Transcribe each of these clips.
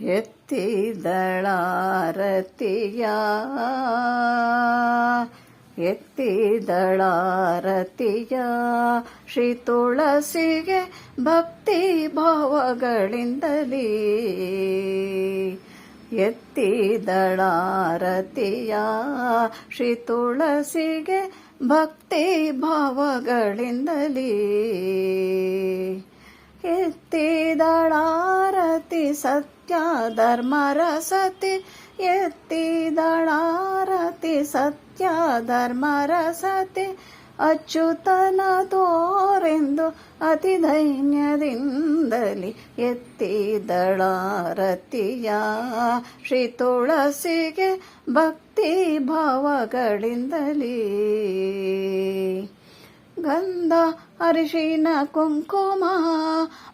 ಎತ್ತಿದಳಾರತಿಯ? ಎತ್ತಿದಳಾರತಿಯ? ಶ್ರೀ ತುಳಸಿಗೆ ಭಕ್ತಿ ಭಾವಗಳಿಂದಲೇ. ಎತ್ತಿದಳಾರತಿಯ? ಶ್ರೀ ತುಳಸಿಗೆ ಭಕ್ತಿ ಭಾವಗಳಿಂದಲೇ. ಎತ್ತಿದಳಾರತಿ ಸತ್ಯ ಧರ್ಮರ ಸತಿ ಎತ್ತಿದಳಾರತಿ ಸತ್ಯ ಧರ್ಮರ ಸತಿ ಅಚ್ಯುತನ ತೋರೆಂದು ಅತಿ ದೈನ್ಯದಿಂದಲಿ ಎತ್ತಿದಳಾರತಿಯ ಶ್ರೀ ತುಳಸಿಗೆ ಭಕ್ತಿ ಭಾವಗಳಿಂದಲೇ. ಗಂಧ ಅರಿಶಿನ ಕುಂಕುಮ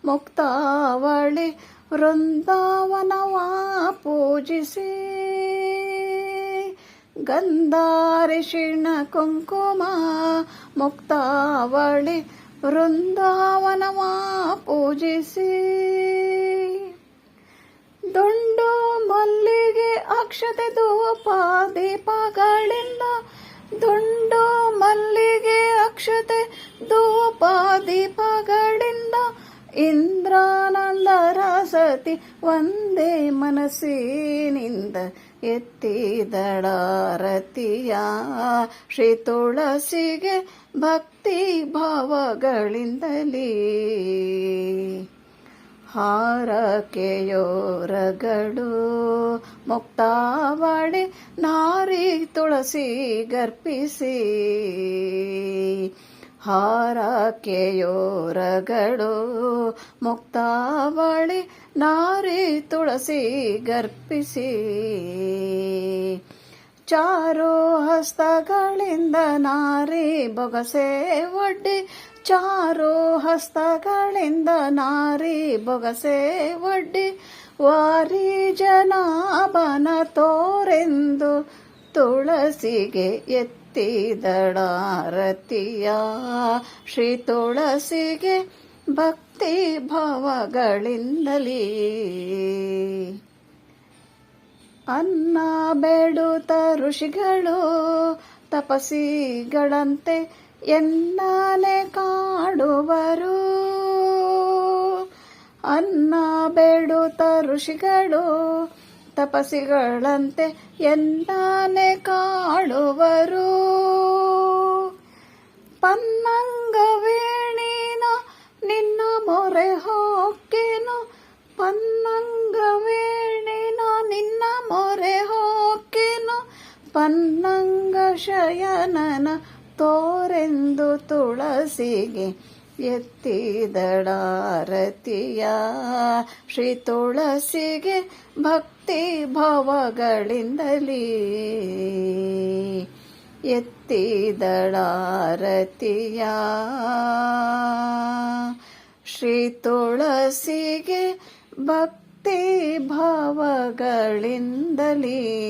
ಮುಕ್ತಾವಳಿ ವೃಂದಾವನವ ಪೂಜಿಸಿ ಗಂಧಾರಿಷಿಣ ಕುಂಕುಮ, ಮುಕ್ತಾವಳಿ ವೃಂದಾವನವ ಪೂಜಿಸಿ ದುಂಡು ಮಲ್ಲಿಗೆ ಅಕ್ಷತೆ ಧೂಪ ದೀಪಗಳಿಂದ ದುಂಡು ಮಲ್ಲಿಗೆ ಅಕ್ಷತೆ ಧೂಪ ದೀಪಗಳಿಂದ ಇಂದ್ರಾನಂದರ ಸತಿ ಒಂದೇ ಮನಸ್ಸಿನಿಂದ ಎತ್ತಿದಳಾರತಿಯ ಶ್ರೀ ತುಳಸಿಗೆ ಭಕ್ತಿ ಭಾವಗಳಿಂದಲೇ. ಹಾರಕೆಯೋರಗಳು ಮುಕ್ತಾವಳಿ ನಾರಿ ತುಳಸಿ ಗರ್ಪಿಸಿ. ಹಾರಕೆಯೋರಗಳು ಮುಕ್ತಾವಳಿ ನಾರಿ ತುಳಸಿ ಗರ್ಪಿಸಿ. ಚಾರು ಹಸ್ತಗಳಿಂದ ನಾರಿ ಬೊಗಸೆ ಒಡ್ಡಿ. ಚಾರು ಹಸ್ತಗಳಿಂದ ನಾರಿ ಬೊಗಸೆ ಒಡ್ಡಿ. ವಾರಿ ಜನಾಭನ ತೋರೆಂದು ತುಳಸಿಗೆ ಎತ್ತಿದಳಾರತಿಯ ಶ್ರೀ ತುಳಸಿಗೆ ಭಕ್ತಿ ಭಾವಗಳಿಂದಲೇ. ಅನ್ನ ಬೇಡುತ್ತ ಋಷಿಗಳು ತಪಸಿಗಳಂತೆ ಎನ್ನಾನೆ ಕಾಡುವರು. ಅನ್ನ ಬೇಡುತ್ತ ಋಷಿಗಳು ತಪಸಿಗಳಂತೆ ಎನ್ನಾನೆ ಕಾಳುವರು ಪನ್ನಂಗ ವೇಣಿನ ನಿನ್ನ ಮೊರೆ ಹೊಕ್ಕೆನು. ಪನ್ನಂಗ ವೇಣಿನ ನಿನ್ನ ಮೊರೆ ಹೊಕ್ಕೆನು. ಪನ್ನಂಗ ಶಯನನ ತೋರೆಂದು ತುಳಸಿಗೆ ಎತ್ತಿದಳಾರತಿಯ ಶ್ರೀ ತುಳಸಿಗೆ ಭಕ್ತಿ ಭಾವಗಳಿಂದಲೇ. ಎತ್ತಿದಳಾರತಿಯ ಶ್ರೀ ತುಳಸಿಗೆ ಭಕ್ತಿ ಭಾವಗಳಿಂದಲೇ.